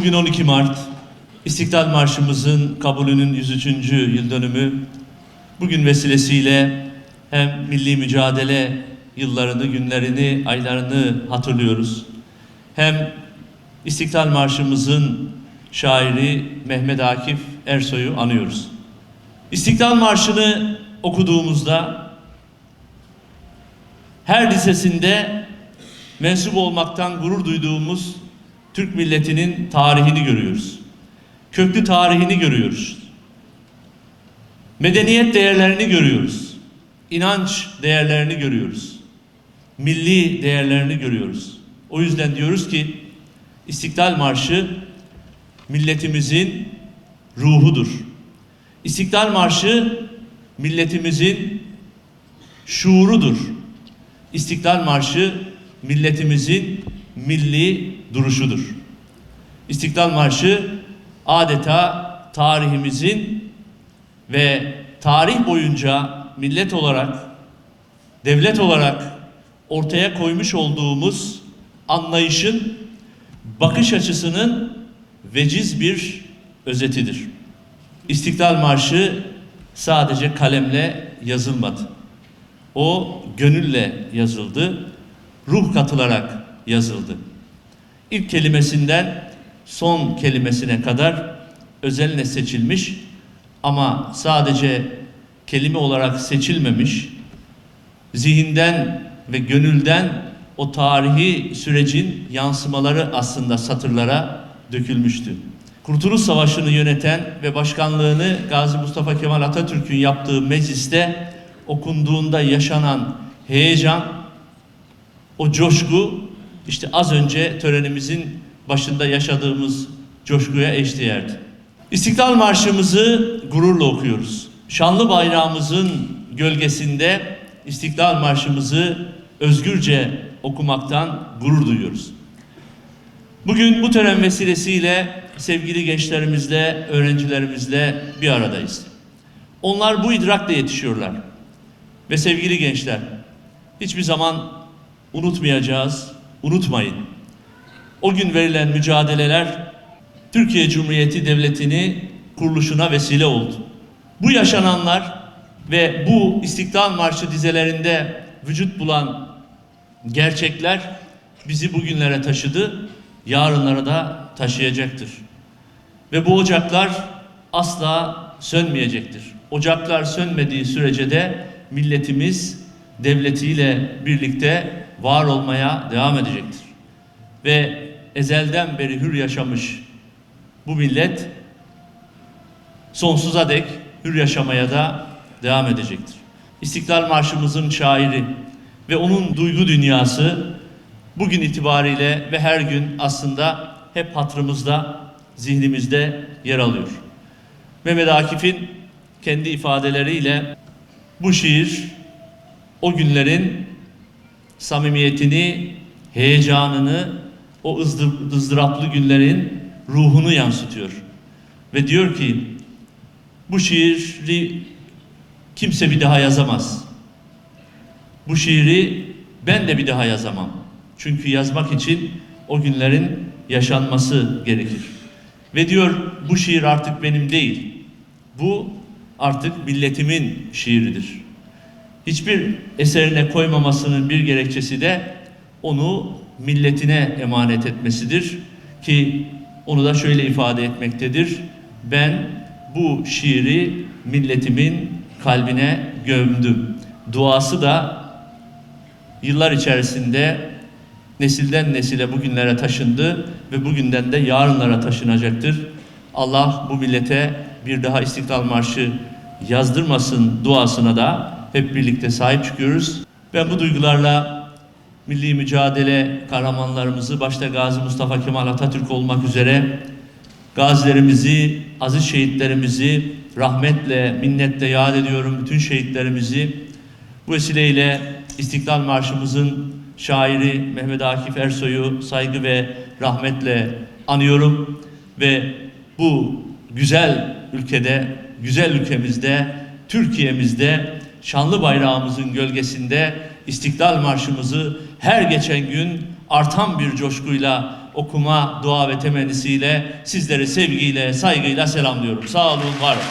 Bugün 12 Mart, İstiklal Marşımızın kabulünün 103. yıl dönümü. Bugün vesilesiyle hem milli mücadele yıllarını, günlerini, aylarını hatırlıyoruz. Hem İstiklal Marşımızın şairi Mehmet Akif Ersoy'u anıyoruz. İstiklal Marşı'nı okuduğumuzda her lisesinde mensup olmaktan gurur duyduğumuz Türk milletinin tarihini görüyoruz. Köklü tarihini görüyoruz. Medeniyet değerlerini görüyoruz. İnanç değerlerini görüyoruz. Milli değerlerini görüyoruz. O yüzden diyoruz ki İstiklal Marşı milletimizin ruhudur. İstiklal Marşı milletimizin şuurudur. İstiklal Marşı milletimizin milli duruşudur. İstiklal Marşı adeta tarihimizin ve tarih boyunca millet olarak, devlet olarak ortaya koymuş olduğumuz anlayışın, bakış açısının veciz bir özetidir. İstiklal Marşı sadece kalemle yazılmadı. O gönülle yazıldı, ruh katılarak yazıldı. İlk kelimesinden son kelimesine kadar özenle seçilmiş ama sadece kelime olarak seçilmemiş, zihinden ve gönülden o tarihi sürecin yansımaları aslında satırlara dökülmüştü. Kurtuluş Savaşı'nı yöneten ve başkanlığını Gazi Mustafa Kemal Atatürk'ün yaptığı mecliste okunduğunda yaşanan heyecan, o coşku işte az önce törenimizin başında yaşadığımız coşkuya eşdeğerdi. İstiklal Marşımızı gururla okuyoruz. Şanlı bayrağımızın gölgesinde İstiklal Marşımızı özgürce okumaktan gurur duyuyoruz. Bugün bu tören vesilesiyle sevgili gençlerimizle, öğrencilerimizle bir aradayız. Onlar bu idrakla yetişiyorlar. Ve sevgili gençler, hiçbir zaman unutmayacağız, unutmayın. O gün verilen mücadeleler Türkiye Cumhuriyeti Devleti'ni kuruluşuna vesile oldu. Bu yaşananlar ve bu İstiklal Marşı dizelerinde vücut bulan gerçekler bizi bugünlere taşıdı, yarınlara da taşıyacaktır. Ve bu ocaklar asla sönmeyecektir. Ocaklar sönmediği sürece de milletimiz devletiyle birlikte var olmaya devam edecektir. Ve ezelden beri hür yaşamış bu millet sonsuza dek hür yaşamaya da devam edecektir. İstiklal Marşımızın şairi ve onun duygu dünyası bugün itibariyle ve her gün aslında hep hatırımızda, zihnimizde yer alıyor. Mehmet Akif'in kendi ifadeleriyle bu şiir o günlerin samimiyetini, heyecanını, o ızdır, ızdıraplı günlerin ruhunu yansıtıyor. Ve diyor ki bu şiiri kimse bir daha yazamaz. Bu şiiri ben de bir daha yazamam. Çünkü yazmak için o günlerin yaşanması gerekir. Ve diyor bu şiir artık benim değil. Bu artık milletimin şiiridir. Hiçbir eserine koymamasının bir gerekçesi de onu milletine emanet etmesidir ki onu da şöyle ifade etmektedir. Ben bu şiiri milletimin kalbine gömdüm. Duası da yıllar içerisinde nesilden nesile bugünlere taşındı ve bugünden de yarınlara taşınacaktır. Allah bu millete bir daha İstiklal Marşı yazdırmasın duasına da hep birlikte sahip çıkıyoruz. Ben bu duygularla milli mücadele kahramanlarımızı başta Gazi Mustafa Kemal Atatürk olmak üzere gazilerimizi, aziz şehitlerimizi rahmetle, minnetle yad ediyorum bütün şehitlerimizi. Bu vesileyle İstiklal Marşımızın şairi Mehmet Akif Ersoy'u saygı ve rahmetle anıyorum ve bu güzel ülkede, güzel ülkemizde, Türkiye'mizde şanlı bayrağımızın gölgesinde İstiklal Marşımızı her geçen gün artan bir coşkuyla okuma, dua ve temennisiyle sizleri sevgiyle, saygıyla selamlıyorum. Sağ olun, var olun.